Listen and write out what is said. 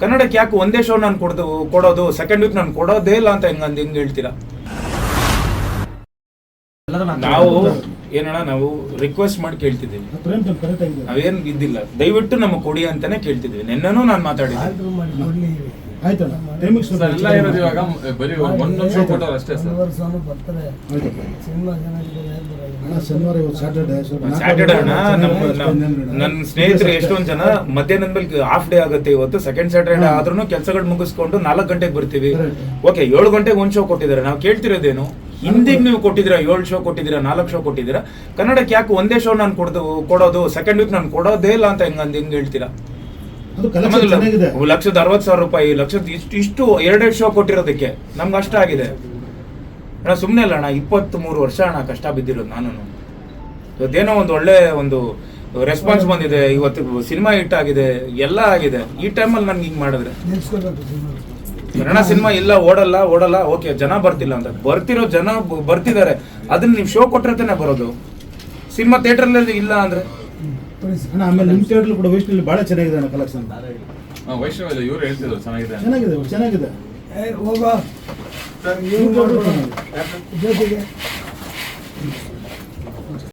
ಕನ್ನಡಕ್ಕೆ ಯಾಕೆ ಒಂದೇ ಶೋ ನಾನು ಕೊಡ್ದು ಕೊಡೋದು ಸೆಕೆಂಡ್ ವೀಕ್ ನಾನು ಕೊಡೋದೇ ಇಲ್ಲ ಅಂತ ಹೆಂಗ್ ಹೆಂಗ್ ಹೇಳ್ತೀರಾ? ನಾವು ಏನಣ್ಣ ನಾವು ರಿಕ್ವೆಸ್ಟ್ ಮಾಡಿ ಕೇಳ್ತಿದ್ದೀವಿ. ನಾವೇನು ಇದ್ದಿಲ್ಲ. ದಯವಿಟ್ಟು ನಮ್ಮ ಕೊಡಿ ಅಂತಾನೆ ಕೇಳ್ತಿದ್ದೀವಿ. ನಿನ್ನೂ ನಾನು ಮಾತಾಡಿದ್ದೆ. ಆರ್ಡರ್ ಮಾಡಿ ಕೊಡ್ಲಿ ಸರ್ ಎಲ್ಲ ಇರೋದು ಇವಾಗ ಬರೀ ಒಂದೊಂದು ಶೋ ಕೊಟ್ಟವ್ರು ಅಷ್ಟೇ ಸರ್. ಸಿನಿಮಾ ಚೆನ್ನಾಗಿದೆ ಯಾರು ಅಣ್ಣ ಶನಿವಾರ ಇವತ್ತು ಸ್ಯಾಟರ್ಡೆ ಸ್ಯಾಟರ್ಡೆ ಅಣ್ಣ ನಮ್ಮ ನನ್ನ ಸ್ನೇಹಿತರು ಎಷ್ಟೊಂದು ಜನ ಮಧ್ಯಾಹ್ನದ ಮೇಲೆ ಹಾಫ್ ಡೇ ಆಗುತ್ತೆ ಇವತ್ತು ಸೆಕೆಂಡ್ ಸ್ಯಾಟರ್ಡೇ ಆದ್ರೂ ಕೆಲಸಗಳು ಮುಗಿಸ್ಕೊಂಡು ನಾಲ್ಕು ಗಂಟೆಗೆ ಬರ್ತೀವಿ. ಓಕೆ ಏಳು ಗಂಟೆಗೆ ಒಂದ್ ಶೋ ಕೊಟ್ಟಿದ್ದಾರೆ. ನಾವು ಕೇಳ್ತಿರೋದೇನು? ಹಿಂದಿಗೆ ನೀವು ಕೊಟ್ಟಿದ್ದೀರಾ ಏಳು ಶೋ ಕೊಟ್ಟಿದ್ದೀರಾ ನಾಲ್ಕು ಶೋ ಕೊಟ್ಟಿದ್ದೀರಾ? ಕನ್ನಡಕ್ಕೆ ಯಾಕೆ ಒಂದೇ ಶೋ ನಾನು ಕೊಡ್ದು ಕೊಡೋದು ಸೆಕೆಂಡ್ ವೀಕ್ ನಾನು ಕೊಡೋದೇ ಇಲ್ಲ ಅಂತ ಹೆಂಗ್ ಹೆಂಗೆ ಹೇಳ್ತೀರಾ? ಲಕ್ಷದ ಅರವತ್ತು ಸಾವಿರ ರೂಪಾಯಿ ಲಕ್ಷದ ಇಷ್ಟು ಇಷ್ಟು ಎರಡೆರಡು ಶೋ ಕೊಟ್ಟಿರೋದಕ್ಕೆ ನಮ್ಗೆ ಅಷ್ಟ ಆಗಿದೆ. ಅಣ್ಣ ಸುಮ್ಮನೆ ಅಲ್ಲ ಅಣ್ಣ ಇಪ್ಪತ್ತ್ ಮೂರು ವರ್ಷ ಅಣ್ಣ ಕಷ್ಟ ಬಿದ್ದಿರೋದು ನಾನು ಅದೇನೋ ಒಂದು ಒಳ್ಳೆ ಒಂದು ರೆಸ್ಪಾನ್ಸ್ ಬಂದಿದೆ. ಇವತ್ತು ಸಿನಿಮಾ ಹಿಟ್ ಆಗಿದೆ ಎಲ್ಲ ಆಗಿದೆ. ಈ ಟೈಮಲ್ಲಿ ನನ್ಗೆ ಹಿಂಗೆ ಮಾಡಿದ್ರೆ? ಕನ್ನಡ ಸಿನಿಮಾ. ಇಲ್ಲ ಓಡಲ್ಲ ಓಡಲ್ಲ ಓಕೆ ಜನ ಬರ್ತಿಲ್ಲ ಅಂತ. ಬರ್ತಿರೋ ಜನ ಬರ್ತಿದ್ದಾರೆ. ಅದನ್ನ ನೀವು ಶೋ ಕೊಟ್ಟರೆ ತಾನೇ ಬರೋದು. ಸಿನಿಮಾ ಥಿಯೇಟ್ರಲ್ಲಿ ಇಲ್ಲ ಅಂದ್ರೆ? ಅಣ್ಣ ಆಮೇಲೆ ನಿಮ್ಮ ಥಿಯೇಟರ್ ಕೂಡ ವೈಷ್ಣಲ್ಲಿ ಭಾಳ ಚೆನ್ನಾಗಿದೆ ಅಣ್ಣ ಕಲೆಕ್ಷನ್ ವೈಷ್ಣವ ಇವ್ರು ಹೇಳ್ತಿದ್ರು ಚೆನ್ನಾಗಿದೆ. ಚೆನ್ನಾಗಿದೆ ಚೆನ್ನಾಗಿದೆ. ಹೋಗೋ. ಜೊತೆಗೆ